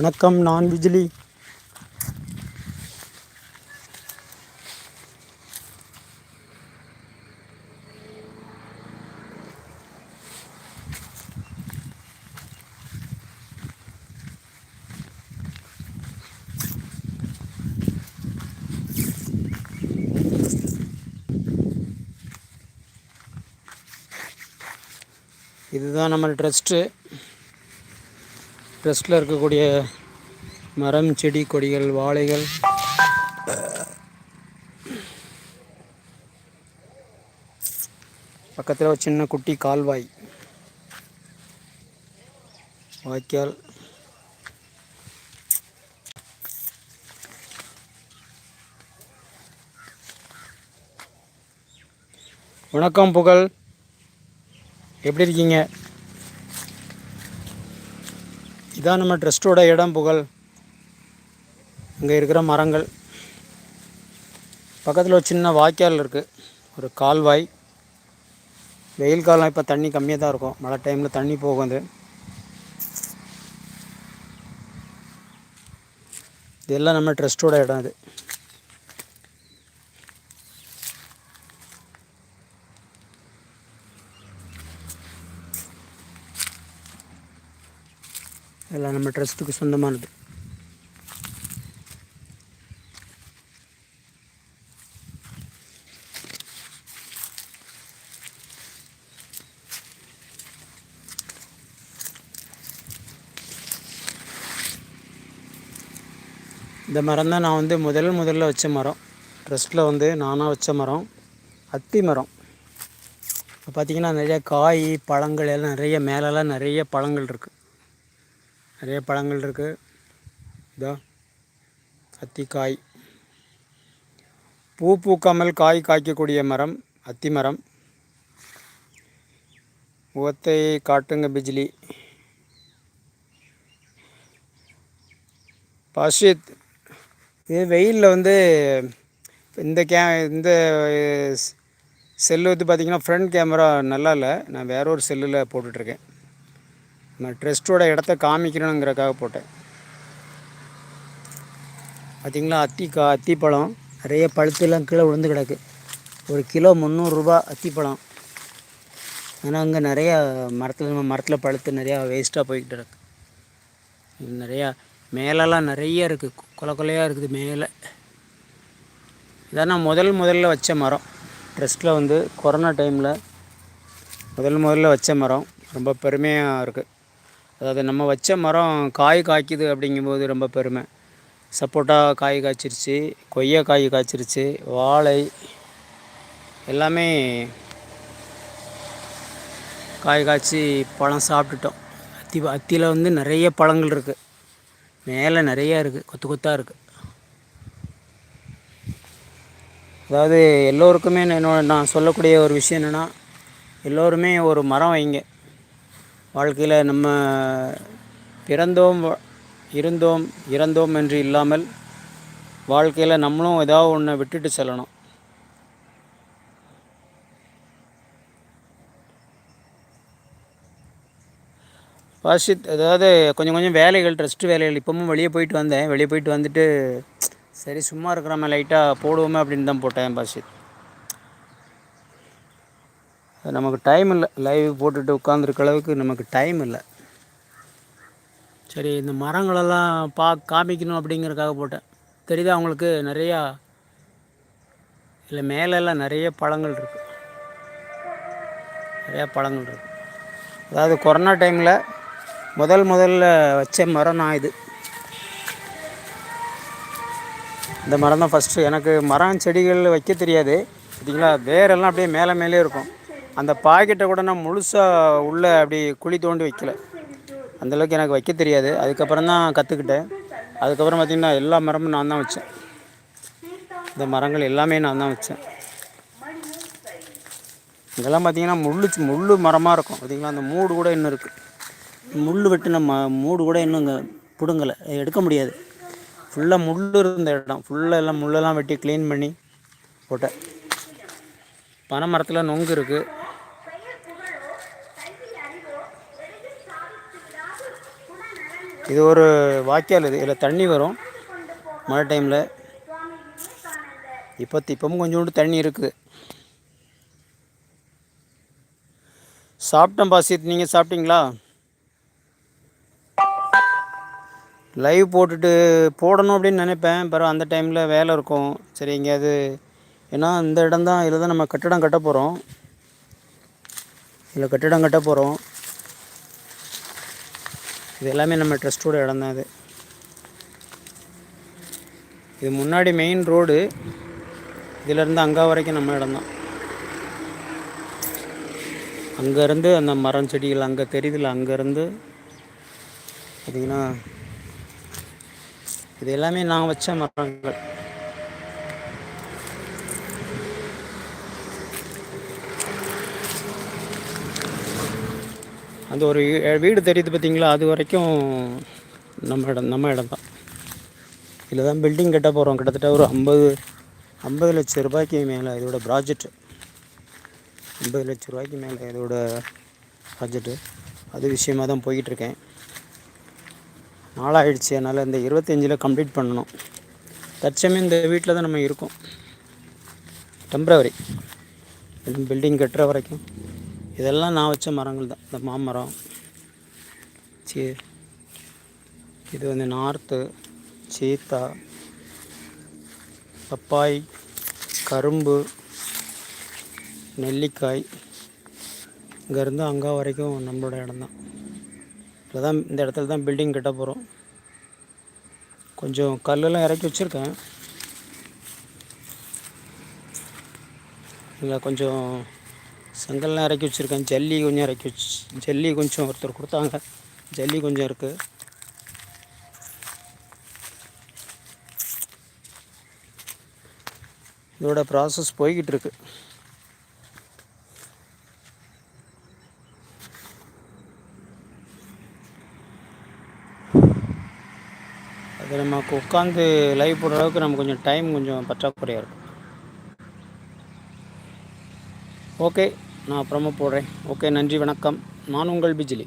வணக்கம் நான் விஜிலி. இதுதான் நம்ம ட்ரஸ்ட்டு. ட்ரஸ்ட்டில் இருக்கக்கூடிய மரம் செடி கொடிகள் வாழைகள். பக்கத்தில் ஒரு சின்ன குட்டி கால்வாய். வாய்க்கால். வணக்கம் புகழ். எப்படி இருக்கீங்க? இதான் நம்ம ட்ரஸ்ட்டோட இடம் புகழ். இங்கே இருக்கிற மரங்கள். பக்கத்தில் ஒரு சின்ன வாய்க்கால் இருக்குது ஒரு கால்வாய். வெயில் காலம் இப்போ தண்ணி கம்மியாக தான் இருக்கும். மழை டைமில் தண்ணி போகும் அது இதெல்லாம் நம்ம ட்ரஸ்ட்டோட இடம் இது இதெல்லாம் நம்ம ட்ரஸ்ட்டுக்கு சொந்தமானது. இந்த மரம் தான் நான் வந்து முதல் முதல்ல வச்ச மரம். ட்ரஸ்ட்டில் வந்து நானாக வச்ச மரம். அத்தி மரம். இப்போ பார்த்தீங்கன்னா நிறைய காய் பழங்கள் எல்லாம் நிறைய மேலெல்லாம் நிறைய பழங்கள் இருக்குது நிறைய பழங்கள் இருக்குது இதோ அத்திக்காய். பூ பூக்காமல் காய் காய்க்கக்கூடிய மரம் அத்தி மரம். முகத்தை காட்டுங்க பிஜிலி. பசித் இது வெயிலில் வந்து இந்த கே இந்த செல்லு வந்து பார்த்திங்கன்னா ஃப்ரண்ட் கேமரா நல்லா இல்லை. நான் வேற ஒரு செல்லில் போட்டுட்ருக்கேன் நான் ட்ரெஸ்ட்டோட இடத்த காமிக்கணுங்கிறக்காக போட்டேன். பார்த்திங்களா? அத்தி கா அத்திப்பழம். நிறைய பழுத்துலாம் கீழே விழுந்து கிடக்கு. ஒரு கிலோ முந்நூறுரூபா அத்திப்பழம். ஆனால் அங்கே நிறையா மரத்தில் மரத்தில் பழுத்து நிறையா வேஸ்ட்டாக போய்கிட்டு இருக்கு நிறையா மேலெல்லாம் நிறைய இருக்குது கொலை கொலையாக இருக்குது மேலே. இதான் நான் முதல் முதல்ல வச்ச மரம். ட்ரெஸ்ட்டில் வந்து கொரோனா டைமில் முதல் முதல்ல வச்ச மரம். ரொம்ப பெருமையாக இருக்குது அதாவது நம்ம வச்ச மரம் காய் காய்க்குது அப்படிங்கும்போது ரொம்ப பெருமை. சப்போட்டா காய் காய்ச்சிருச்சு கொய்யா காய் காய்ச்சிருச்சு வாழை எல்லாமே காய் காய்ச்சி பழம் சாப்பிட்டுட்டோம். அத்தி அத்தியில் வந்து நிறைய பழங்கள் இருக்குது மேலே நிறையா இருக்குது கொத்து கொத்தாக இருக்குது அதாவது எல்லோருக்குமே என்னோட நான் சொல்லக்கூடிய ஒரு விஷயம் என்னென்னா எல்லோருமே ஒரு மரம் வைங்க. வாழ்க்கையில் நம்ம பிறந்தோம் இருந்தோம் இறந்தோம் என்று இல்லாமல் வாழ்க்கையில் நம்மளும் ஏதாவது ஒன்றை விட்டுட்டு செல்லணும். பாஷித் அதாவது கொஞ்சம் கொஞ்சம் வேலைகள் ட்ரஸ்ட் வேலைகள் இப்போவும் வெளியே போயிட்டு வந்தேன். வெளியே போயிட்டு வந்துட்டு சரி சும்மா இருக்கிறாம லைட்டாக போடுவோமே அப்படின்னு தான் போட்டேன் பாஷித் நமக்கு டைம் இல்லை. லைவ் போட்டுட்டு உட்காந்துருக்க அளவுக்கு நமக்கு டைம் இல்லை. சரி இந்த மரங்களெல்லாம் பா காமிக்கணும் அப்படிங்கிறதுக்காக போட்டேன். தெரியுதா அவங்களுக்கு நிறையா இல்லை மேலெல்லாம் நிறைய பழங்கள் இருக்குது நிறையா பழங்கள் இருக்குது அதாவது கொரோனா டைமில் முதல் முதல்ல வச்ச மரம் நான் இது. இந்த மரம் தான் ஃபஸ்ட்டு எனக்கு மரம் செடிகள் வைக்க தெரியாது. பார்த்தீங்களா? வேரெல்லாம் அப்படியே மேலே மேலே இருக்கும். அந்த பாக்கெட்டை கூட நான் முழுசாக உள்ளே அப்படி குழி தோண்டி வைக்கல. அந்தளவுக்கு எனக்கு வைக்க தெரியாது. அதுக்கப்புறம் தான் கற்றுக்கிட்டேன் அதுக்கப்புறம் பார்த்திங்கன்னா எல்லா மரமும் நான் தான் வச்சேன். இந்த மரங்கள் எல்லாமே நான் தான் வச்சேன். இதெல்லாம் பார்த்திங்கன்னா முள்ளு முள் மரமாக இருக்கும். பார்த்திங்களா அந்த மூடு கூட இன்னும் இருக்குது முள் வெட்டின ம மூடு கூட இன்னும் இங்கே பிடுங்கலை. எடுக்க முடியாது. ஃபுல்லாக முள் இருந்த இடம். ஃபுல்லாக எல்லாம் முள்ளெல்லாம் வெட்டி க்ளீன் பண்ணி போட்டேன். பனை மரத்தில் நொங்கு இருக்குது இது ஒரு வாய்க்கால் இது. இதில் தண்ணி வரும். மழை டைமில். இப்போ இப்பவும் கொஞ்சோண்டு தண்ணி இருக்குது சாப்பிட்டேன் பாசித் நீங்கள் சாப்பிட்டீங்களா? லைவ் போட்டுட்டு போடணும் அப்படின்னு நினைப்பேன். பிறகு அந்த டைமில் வேலை இருக்கும். சரி எங்கேயாவது ஏன்னா இந்த இடம் தான் இதில் தான் நம்ம கட்டிடம் கட்ட போகிறோம் இதில் கட்டிடம் கட்ட போகிறோம் இது எல்லாமே நம்ம ட்ரஸ்ட்டோட இடம் தான் இது. இது முன்னாடி மெயின் ரோடு இதிலேருந்து அங்கே வரைக்கும் நம்ம இடம் தான். அங்கேருந்து அந்த மரம் செடிகள் அங்கே தெரியுதுல அங்கேருந்து பார்த்திங்கன்னா இது எல்லாமே நான் வச்ச மரங்கள். அந்த ஒரு வீடு தெரியுது பார்த்தீங்களா? அது வரைக்கும் நம்ம இடம் நம்ம இடம் தான் இதில் தான் பில்டிங் கட்ட போகிறோம் கிட்டத்தட்ட ஒரு ஐம்பது ஐம்பது லட்ச ரூபாய்க்கு மேலே இதோட ப்ராஜெக்ட் ஐம்பது லட்ச ரூபாய்க்கு மேலே இதோட ப்ராஜெக்ட்டு அது விஷயமாக தான் போய்கிட்டுருக்கேன் நாளாகிடுச்சு அதனால் இந்த இருபத்தஞ்சில் கம்ப்ளீட் பண்ணணும். தற்சமயம் இந்த வீட்டில் தான் நம்ம இருக்கோம். டெம்ப்ரவரி பில்டிங் கட்டுற வரைக்கும். இதெல்லாம் நான் வச்ச மரங்கள் தான். இந்த மாமரம். சீ இது வந்து நார்த்து சீத்தா பப்பாய் கரும்பு நெல்லிக்காய். இங்கேருந்து அங்கே வரைக்கும் நம்மளோட இடம் தான். இதில் தான் இந்த இடத்துல தான் பில்டிங் கட்ட போகிறோம் கொஞ்சம் கல்லெல்லாம் இறக்கி வச்சுருக்கேன். இல்லை கொஞ்சம் செங்கல்லாம் இறக்கி வச்சுருக்கேன். ஜல்லி கொஞ்சம் இறக்கி வச்சு ஜல்லி கொஞ்சம் ஒருத்தர் கொடுத்தாங்க. ஜல்லி கொஞ்சம் இருக்குது இதோட ப்ராசஸ் போய்கிட்டு இருக்கு. அது நமக்கு உட்காந்து லைவ் போடுற அளவுக்கு நம்ம கொஞ்சம் டைம் கொஞ்சம் பற்றாக்குறையாக இருக்கும். ஓகே நான் அப்புறமா போடுறேன். ஓகே நன்றி வணக்கம். நான் உங்கள் பிஜிலி.